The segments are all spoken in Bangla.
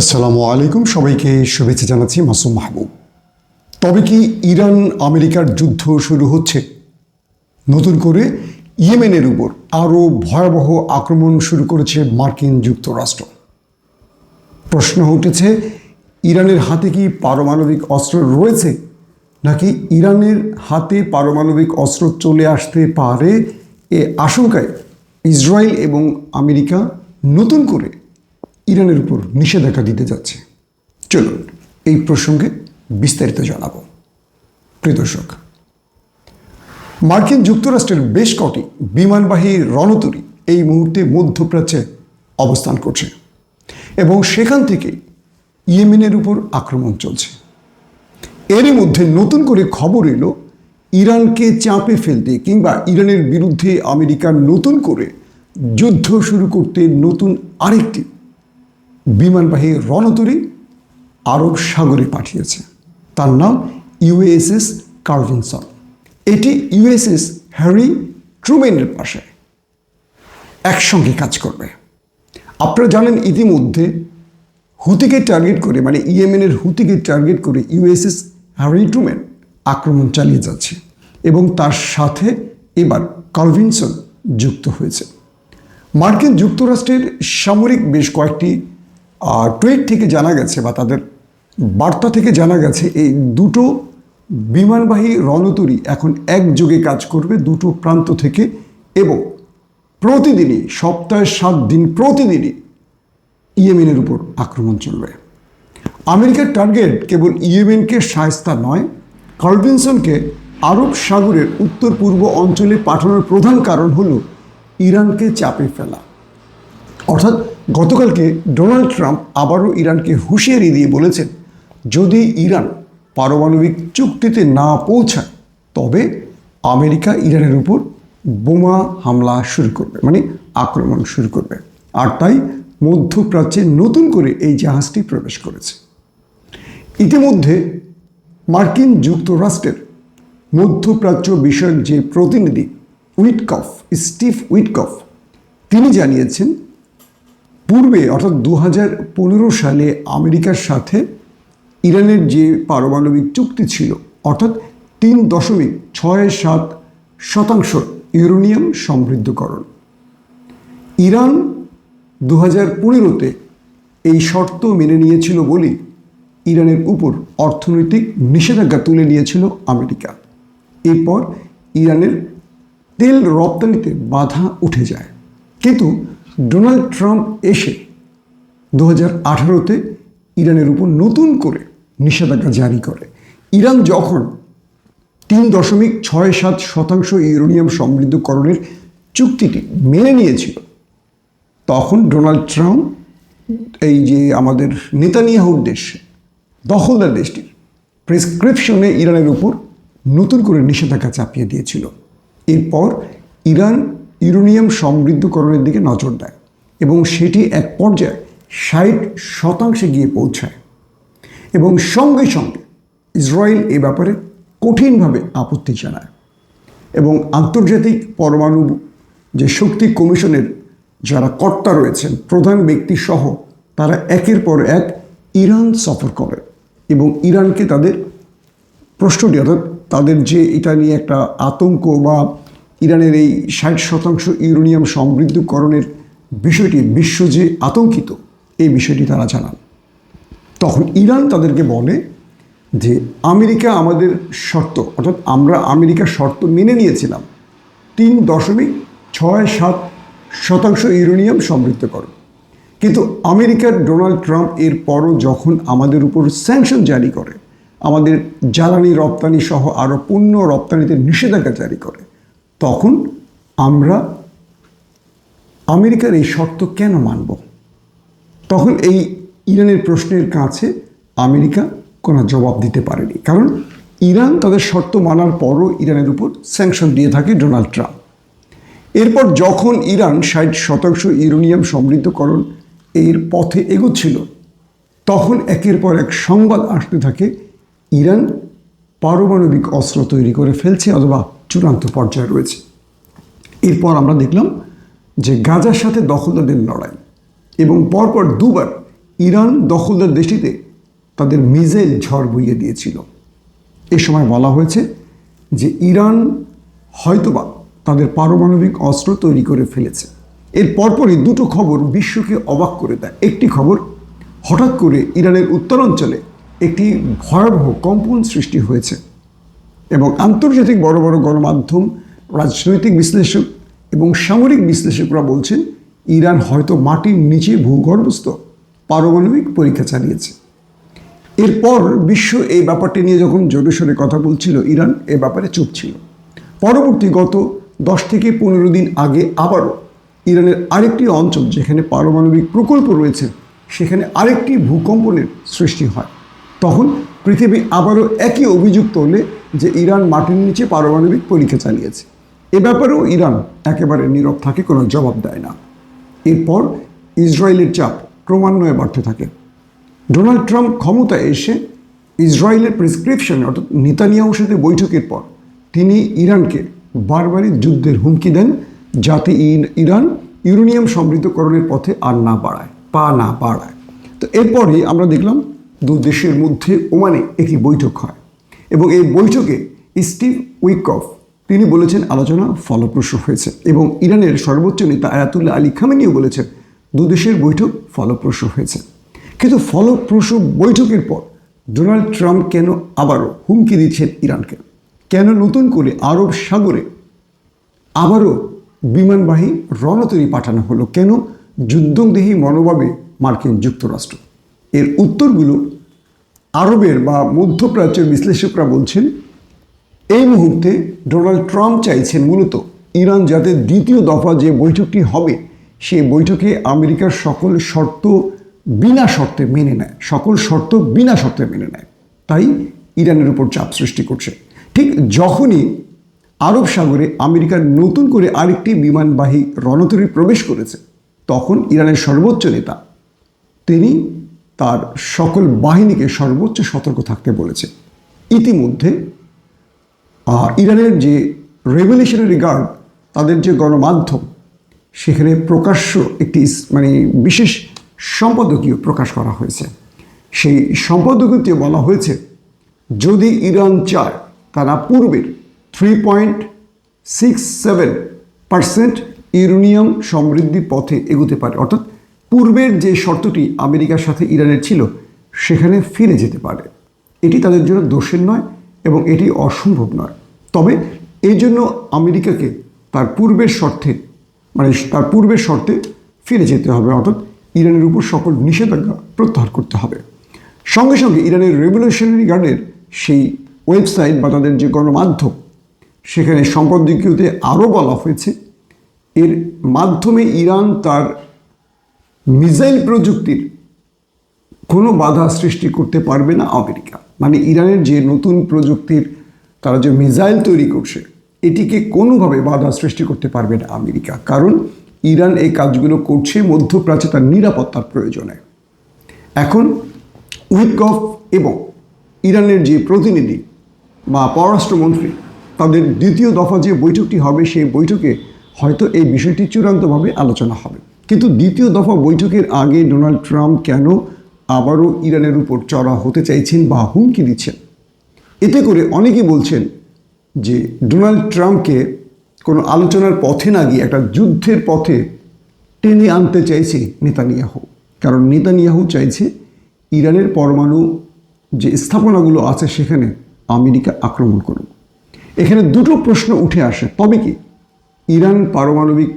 আসসালামু আলাইকুম। সবাইকে শুভেচ্ছা জানাচ্ছি মাসুম মাহবুব। তবে কি ইরান আমেরিকার যুদ্ধ শুরু হচ্ছে? নতুন করে ইয়েমেনের উপর আরও ভয়াবহ আক্রমণ শুরু করেছে মার্কিন যুক্তরাষ্ট্র। প্রশ্ন উঠেছে, ইরানের হাতে কি পারমাণবিক অস্ত্র রয়েছে? নাকি ইরানের হাতে পারমাণবিক অস্ত্র চলে আসতে পারে? এ আশঙ্কায় ইসরায়েল এবং আমেরিকা নতুন করে ইরানের উপর নিষেধাজ্ঞা দিতে যাচ্ছে। চলুন এই প্রসঙ্গে বিস্তারিত জানাব। প্রিয় দর্শক, মার্কিন যুক্তরাষ্ট্রের বেশ কটি বিমানবাহী রণতরী এই মুহূর্তে মধ্যপ্রাচ্যে অবস্থান করছে এবং সেখান থেকে ইয়েমেনের উপর আক্রমণ চলছে। এরই মধ্যে নতুন করে খবর এলো ইরানকে চাপে ফেলতে কিংবা ইরানের বিরুদ্ধে আমেরিকা নতুন করে যুদ্ধ শুরু করতে নতুন আরেকটি বিমানবাহী রণতরী আরব সাগরে পাঠিয়েছে। তার নাম ইউএসএস কার্ভিনসন। এটি ইউএসএস হ্যারি ট্রুমেনের পাশে একসঙ্গে কাজ করবে। আপনারা জানেন ইতিমধ্যে হুতিকে টার্গেট করে মানে ইয়েমেনের হুতিকে টার্গেট করে ইউএসএস হ্যারি ট্রুমেন আক্রমণ চালিয়ে যাচ্ছে এবং তার সাথে এবার কালভিনসন যুক্ত হয়েছে। মার্কিন যুক্তরাষ্ট্রের সামরিক বেশ কয়েকটি টুইট থেকে জানা গেছে বা তাদের বার্তা থেকে জানা গেছে, এই দুটো বিমানবাহী রণতরী এখন একযোগে কাজ করবে দুটো প্রান্ত থেকে এবং প্রতিদিনই, সপ্তাহে সাত দিন প্রতিদিনই ইয়েমেনের উপর আক্রমণ চলবে। আমেরিকার টার্গেট কেবল ইয়েমেনকে সায়স্তা নয় কার্ভিনসনকে আরব সাগরের উত্তর পূর্ব অঞ্চলে পাঠানোর প্রধান কারণ হল ইরানকে চাপে ফেলা। অর্থাৎ গতকালকে ডোনাল্ড ট্রাম্প আবারও ইরানকে হুঁশিয়ারি দিয়ে বলেছেন, যদি ইরান পারমাণবিক চুক্তিতে না পৌঁছায়, তবে আমেরিকা ইরানের উপর বোমা হামলা শুরু করবে মানে আক্রমণ শুরু করবে। আর তাই মধ্যপ্রাচ্যে নতুন করে এই জাহাজটি প্রবেশ করেছে। ইতিমধ্যে মার্কিন যুক্তরাষ্ট্রের মধ্যপ্রাচ্য বিষয়ক যে প্রতিনিধি উইটকফ, স্টিভ উইটকফ, তিনি জানিয়েছেন পূর্বে, অর্থাৎ দু হাজার পনেরো সালে আমেরিকার সাথে ইরানের যে পারমাণবিক চুক্তি ছিল, অর্থাৎ তিন দশমিক ছয় সাত শতাংশ ইউরেনিয়াম সমৃদ্ধকরণ। ইরান দু হাজার পনেরোতে এই শর্ত মেনে নিয়েছিল বলেই ইরানের উপর অর্থনৈতিক নিষেধাজ্ঞা তুলে নিয়েছিল আমেরিকা। এরপর ইরানের তেল রপ্তানিতে বাধা উঠে যায়। কিন্তু ডোনাল্ড ট্রাম্প এসে দু হাজার আঠারোতে ইরানের উপর নতুন করে নিষেধাজ্ঞা জারি করে। ইরান যখন তিন দশমিক ছয় সাত শতাংশ ইউরেনিয়াম সমৃদ্ধকরণের চুক্তিটি মেনে নিয়েছিল, তখন ডোনাল্ড ট্রাম্প এই যে আমাদের নেতানিয়াহুর দেশ, দখলদার দেশটির প্রেসক্রিপশনে ইরানের উপর নতুন করে নিষেধাজ্ঞা চাপিয়ে দিয়েছিল। এরপর ইরান ইউরেনিয়াম সমৃদ্ধকরণের দিকে নজর দেয় এবং সেটি এক পর্যায়ে ষাট শতাংশে গিয়ে পৌঁছায়। এবং সঙ্গে সঙ্গে ইসরায়েল এ ব্যাপারে কঠিনভাবে আপত্তি জানায় এবং আন্তর্জাতিক পরমাণু যে শক্তি কমিশনের যারা কর্তা রয়েছেন, প্রধান ব্যক্তি সহ তারা একের পর এক ইরান সফর করে এবং ইরানকে তাদের প্রশ্নটি, অর্থাৎ তাদের যে এটা নিয়ে একটা আতঙ্ক বা ইরানের এই ষাট শতাংশ ইউরেনিয়াম সমৃদ্ধকরণের বিষয়টি বিশ্ব যে আতঙ্কিত, এই বিষয়টি তারা জানান। তখন ইরান তাদেরকে বলে যে, আমেরিকা আমাদের শর্ত, অর্থাৎ আমরা আমেরিকার শর্ত মেনে নিয়েছিলাম। তিন দশমিক ছয় সাত শতাংশ ইউরেনিয়াম সমৃদ্ধকরণ। কিন্তু আমেরিকার ডোনাল্ড ট্রাম্প এর পরও যখন আমাদের উপর স্যাংশন জারি করে, আমাদের জ্বালানি রপ্তানি সহ আরও পণ্য রপ্তানিতে নিষেধাজ্ঞা জারি করে তখন আমরা আমেরিকার এই শর্ত কেন মানব? তখন এই ইরানের প্রশ্নের কাছে আমেরিকা কোনো জবাব দিতে পারেনি। কারণ ইরান তাদের শর্ত মানার পরও ইরানের উপর স্যাংশন দিয়ে থাকে ডোনাল্ড ট্রাম্প। এরপর যখন ইরান ষাট শতাংশ ইউরেনিয়াম সমৃদ্ধকরণ এর পথে এগোচ্ছিল, তখন একের পর এক সংবাদ আসতে থাকে, ইরান পারমাণবিক অস্ত্র তৈরি করে ফেলছে অথবা চূড়ান্ত পর্যায়ে রয়েছে। এরপর আমরা দেখলাম যে গাজার সাথে দখলদারদের লড়াই এবং পরপর দুবার ইরান দখলদার দেশটিতে তাদের মিসাইল ঝড় বইয়ে দিয়েছিল। এ সময় বলা হয়েছে যে ইরান হয়তোবা তাদের পারমাণবিক অস্ত্র তৈরি করে ফেলেছে। এর পরপরই দুটো খবর বিশ্বকে অবাক করে দেয়। একটি খবর, হঠাৎ করে ইরানের উত্তরাঞ্চলে একটি ভয়াবহ কম্পন সৃষ্টি হয়েছে। এবং আন্তর্জাতিক বড় বড় গণমাধ্যম, রাজনৈতিক বিশ্লেষক এবং সামরিক বিশ্লেষকরা বলছেন, ইরান হয়তো মাটির নিচে ভূগর্ভস্থ পারমাণবিক পরীক্ষা চালিয়েছে। এরপর বিশ্ব এই ব্যাপারটি নিয়ে যখন জোরে সোরে কথা বলছিল, ইরান এ ব্যাপারে চুপ ছিল। পরবর্তী গত দশ থেকে পনেরো দিন আগে আবারও ইরানের আরেকটি অঞ্চল যেখানে পারমাণবিক প্রকল্প রয়েছে, সেখানে আরেকটি ভূকম্পনের সৃষ্টি হয়। তখন পৃথিবী আবারও একই অভিযোগ তোলে যে ইরান মাটির নিচে পারমাণবিক পরীক্ষা চালিয়েছে। এ ব্যাপারেও ইরান একেবারে নীরব থাকে, কোনো জবাব দেয় না। এরপর ইসরায়েলের চাপ ক্রমান্বয়ে বাড়তে থাকে। ডোনাল্ড ট্রাম্প ক্ষমতায় এসে ইসরায়েলের প্রেসক্রিপশন, অর্থাৎ নেতানিয়াহুর সাথে বৈঠকের পর, তিনি ইরানকে বারবারই যুদ্ধের হুমকি দেন যাতে ইরান ইউরেনিয়াম সমৃদ্ধকরণের পথে আর না বাড়ায়, পা না বাড়ায়। তো এরপরই আমরা দেখলাম দু দেশের মধ্যে ওমানে একটি বৈঠক হয় এবং এই বৈঠকে স্টিভ উইকফ, তিনি বলেছেন আলোচনা ফলপ্রসূ হয়েছে এবং ইরানের সর্বোচ্চ নেতা আয়াতুল্লাহ আলী খামেনিও বলেছেন দু দেশের বৈঠক ফলপ্রসূ হয়েছে। কিন্তু ফলপ্রসূ বৈঠকের পর ডোনাল্ড ট্রাম্প কেন আবারও হুমকি দিচ্ছেন ইরানকে? কেন নতুন করে আরব সাগরে আবারও বিমানবাহী রণতরী পাঠানো হলো? কেন যুদ্ধদেহী মনোভাবে মার্কিন যুক্তরাষ্ট্র? এর উত্তরগুলো আরবের বা মধ্যপ্রাচ্যের বিশ্লেষকরা বলছেন, এই মুহূর্তে ডোনাল্ড ট্রাম্প চাইছেন মূলত ইরান যাতে দ্বিতীয় দফা যে বৈঠকটি হবে সেই বৈঠকে আমেরিকার সকল শর্ত বিনা শর্তে মেনে নেয়, সকল শর্ত বিনা শর্তে মেনে নেয়। তাই ইরানের উপর চাপ সৃষ্টি করছে। ঠিক যখনই আরব সাগরে আমেরিকার নতুন করে আরেকটি বিমানবাহী রণতরী প্রবেশ করেছে, তখন ইরানের সর্বোচ্চ নেতা, তিনি তার সকল বাহিনীকে সর্বোচ্চ সতর্ক থাকতে বলেছে। ইতিমধ্যে ইরানের যে রেভলিউশনারি গার্ড তাদের যে গণমাধ্যম, সেখানে প্রকাশ্য একটি মানে বিশেষ সম্পাদকীয় প্রকাশ করা হয়েছে। সেই সম্পাদকীয়তে বলা হয়েছে, যদি ইরান চায় তারা পূর্বের three point six seven percent uranium সমৃদ্ধি পথে এগোতে পারে, অর্থাৎ পূর্বের যে শর্তটি আমেরিকার সাথে ইরানের ছিল, সেখানে ফিরে যেতে পারে। এটি তাদের জন্য দোষের নয় এবং এটি অসম্ভব নয়। তবে এই জন্য আমেরিকাকে তার পূর্বের শর্তে মানে তার পূর্বের শর্তে ফিরে যেতে হবে, অর্থাৎ ইরানের উপর সকল নিষেধাজ্ঞা প্রত্যাহার করতে হবে। সঙ্গে সঙ্গে ইরানের রেভলিউশনারি গার্ডের সেই ওয়েবসাইট বা তাদের যে গণমাধ্যম, সেখানে সম্পাদকীয়তে আরও বলা হয়েছে। এর মাধ্যমে ইরান তার মিসাইল প্রযুক্তির কোনো বাধা সৃষ্টি করতে পারবে না আমেরিকা। মানে ইরানের যে নতুন প্রযুক্তির তারা যে মিসাইল তৈরি করছে, এটিকে কোনোভাবে বাধা সৃষ্টি করতে পারবে না আমেরিকা। কারণ ইরান এই কাজগুলো করছে মধ্যপ্রাচ্যে তার নিরাপত্তার প্রয়োজনে। এখন উইকফ এবং ইরানের যে প্রতিনিধি বা পররাষ্ট্রমন্ত্রী, তাদের দ্বিতীয় দফা যে বৈঠকটি হবে, সেই বৈঠকে হয়তো এই বিষয়টি চূড়ান্তভাবে আলোচনা হবে। কিন্তু দ্বিতীয় দফা বৈঠকের আগে ডোনাল্ড ট্রাম্প কেন আবারও ইরানের উপর চড়া হতে চাইছেন বা হুমকি দিচ্ছেন? এতে করে অনেকে বলছেন যে ডোনাল্ড ট্রাম্পকে কোনো আলোচনার পথে না গিয়ে একটা যুদ্ধের পথে টেনে আনতে চাইছে নেতানিয়াহু। কারণ নেতানিয়াহু চাইছে ইরানের পরমাণু যে স্থাপনাগুলো আছে সেখানে আমেরিকা আক্রমণ করুক। এখানে দুটো প্রশ্ন উঠে আসে। তবে কি ইরান পারমাণবিক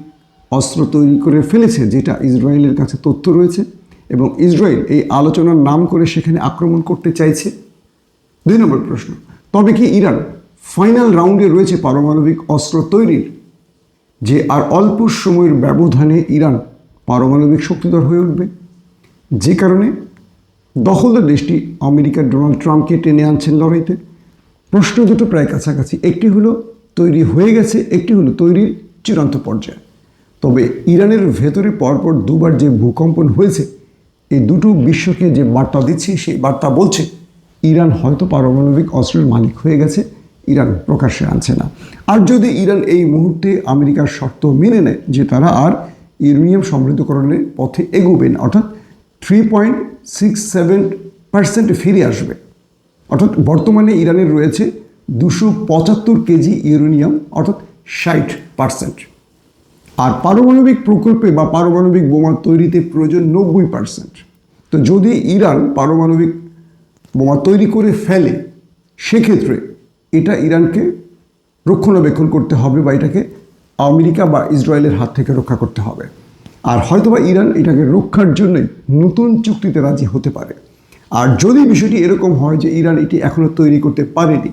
অস্ত্র তৈরি করে ফেলেছে, যেটা ইসরায়েলের কাছে তথ্য রয়েছে, এবং ইসরায়েল এই আলোচনার নাম করে সেখানে আক্রমণ করতে চাইছে। দুই নম্বর প্রশ্ন, তবে কি ইরান ফাইনাল রাউন্ডে রয়েছে পারমাণবিক অস্ত্র তৈরির? যে আর অল্প সময়ের ব্যবধানে ইরান পারমাণবিক শক্তিধর হয়ে উঠবে। যে কারণে দখলদার দেশটি আমেরিকার ডোনাল্ড ট্রাম্পকে টেনে আনছেন লড়াইতে। প্রশ্ন দুটো প্রায় কাছাকাছি, একটি হলো তৈরি হয়ে গেছে, একটি হলো তৈরির চূড়ান্ত পর্যায়ে। তবে ইরানের ভেতরে পরপর দুবার যে ভূকম্পন হয়েছে, এই দুটো বিশ্বকে যে বার্তা দিচ্ছে, সেই বার্তা বলছে, ইরান হয়তো পারমাণবিক অস্ত্রের মালিক হয়ে গেছে, ইরান প্রকাশ্যে আনছে না। আর যদি ইরান এই মুহূর্তে আমেরিকার শর্ত মেনে নেয় যে তারা আর ইউরেনিয়াম সমৃদ্ধকরণের পথে এগোবে না, অর্থাৎ three point six seven percent ফিরে আসবে, অর্থাৎ বর্তমানে ইরানের রয়েছে দুশো পঁচাত্তর কেজি ইউরেনিয়াম, অর্থাৎ ষাট পার্সেন্ট আর পারমাণবিক প্রকল্পে বা পারমাণবিক বোমা তৈরিতে প্রয়োজন নব্বই পার্সেন্ট তো যদি ইরান পারমাণবিক বোমা তৈরি করে ফেলে, সেক্ষেত্রে এটা ইরানকে রক্ষণাবেক্ষণ করতে হবে বা এটাকে আমেরিকা বা ইসরায়েলের হাত থেকে রক্ষা করতে হবে। আর হয়তোবা ইরান এটাকে রক্ষার জন্যই নতুন চুক্তিতে রাজি হতে পারে। আর যদি বিষয়টি এরকম হয় যে ইরান এটি এখনও তৈরি করতে পারেনি,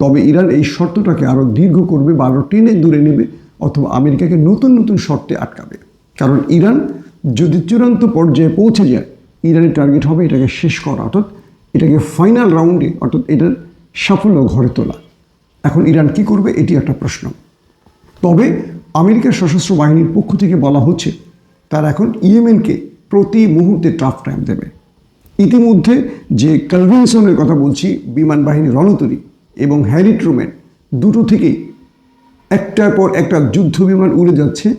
তবে ইরান এই শর্তটাকে আরও দীর্ঘ করবে বা আরও টেনে দূরে নেবে অথবা আমেরিকাকে নতুন নতুন শর্তে আটকাবে। কারণ ইরান যদি চূড়ান্ত পর্যায়ে পৌঁছে যায়, ইরানের টার্গেট হবে এটাকে শেষ করা, অর্থাৎ এটাকে ফাইনাল রাউন্ডে, অর্থাৎ এটার সাফল্য ঘরে তোলা। এখন ইরান কি করবে, এটি একটা প্রশ্ন। তবে আমেরিকার সশস্ত্র বাহিনীর পক্ষ থেকে বলা হচ্ছে, তারা এখন ইয়েমেনকে প্রতি মুহূর্তে টাফ টাইম দেবে। ইতিমধ্যে যে কনভেনশনের কথা বলছি, বিমান বাহিনী রণতরী এবং হ্যারি ট্রুম্যান দুটো থেকেই একটার পর একটা যুদ্ধ বিমান উড়ে যাচ্ছে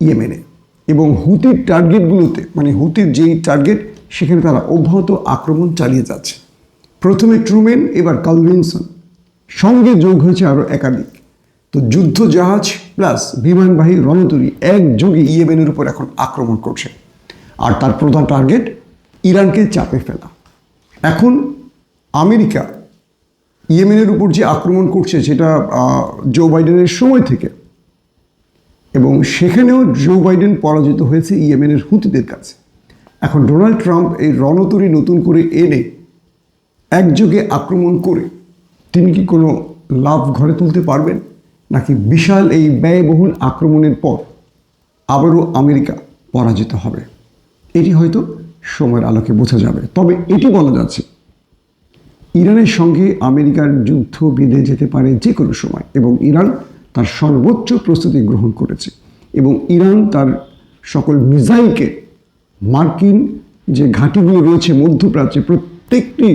ইয়েমেনে। এবং হুতির টার্গেটগুলোতে মানে হুতির যেই টার্গেট সেখানে তারা অব্যাহত আক্রমণ চালিয়ে যাচ্ছে। প্রথমে ট্রুমেন, এবার কালভিনসন। সঙ্গে যোগ হয়েছে আরও একাধিক। তো যুদ্ধ জাহাজ প্লাস বিমানবাহী রণতরী একযোগে ইয়েমেনের উপর এখন আক্রমণ করছে। আর তার প্রধান টার্গেট ইরানকে চাপে ফেলা। এখন আমেরিকা ইয়েমেনের উপর যে আক্রমণ করছে সেটা জো বাইডেনের সময় থেকে। এবং সেখানেও জো বাইডেন পরাজিত হয়েছে ইয়েমেনের হুতিদের কাছে। এখন ডোনাল্ড ট্রাম্প এই রণতরী নতুন করে এনে একযোগে আক্রমণ করে, তিনি কি কোনো লাভ ঘরে তুলতে পারবেন? নাকি বিশাল এই ব্যয়বহুল আক্রমণের পর আবারও আমেরিকা পরাজিত হবে? এটি হয়তো সময়ের আলোকে বোঝা যাবে। তবে এটি বলা যাচ্ছে ইরানের সঙ্গে আমেরিকার যুদ্ধ বেঁধে যেতে পারে যে কোনো সময় এবং ইরান তার সর্বোচ্চ প্রস্তুতি গ্রহণ করেছে এবং ইরান তার সকল মিসাইলকে মার্কিন যে ঘাঁটিগুলো রয়েছে মধ্যপ্রাচ্যে প্রত্যেকটি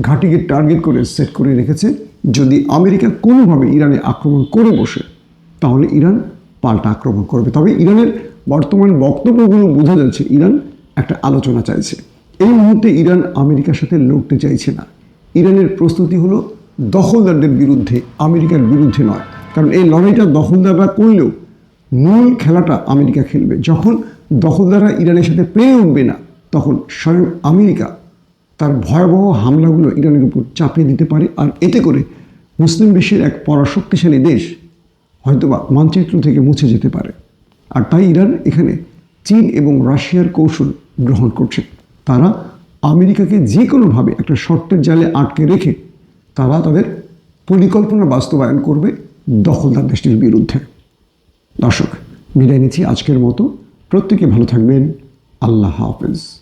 ঘাঁটিকে টার্গেট করে, সেট করে রেখেছে। যদি আমেরিকা কোনোভাবে ইরানে আক্রমণ করে বসে, তাহলে ইরান পাল্টা আক্রমণ করবে। তবে ইরানের বর্তমান বক্তব্যগুলো বোঝা যাচ্ছে, ইরান একটা আলোচনা চাইছে। এই মুহূর্তে ইরান আমেরিকার সাথে লড়তে চাইছে না। ইরানের প্রস্তুতি হলো দখলদারদের বিরুদ্ধে, আমেরিকার বিরুদ্ধে নয়। কারণ এই লড়াইটা দখলদাররা করলেও মূল খেলাটা আমেরিকা খেলবে। যখন দখলদাররা ইরানের সাথে পেরে উঠবে না, তখন স্বয়ং আমেরিকা তার ভয়াবহ হামলাগুলো ইরানের উপর চাপিয়ে দিতে পারে। আর এতে করে মুসলিম বিশ্বের এক পরাশক্তিশালী দেশ হয়তোবা মানচিত্র থেকে মুছে যেতে পারে। আর তাই ইরান এখানে চীন এবং রাশিয়ার কৌশল গ্রহণ করছে। তারা আমেরিকাকে যে কোনোভাবে একটা শর্তের জালে আটকে রেখে তারা তাদের পরিকল্পনা বাস্তবায়ন করবে দখলদার দেশটির বিরুদ্ধে। দর্শক, বিদায় নিচ্ছি আজকের মতো। প্রত্যেকে ভালো থাকবেন। আল্লাহ হাফেজ।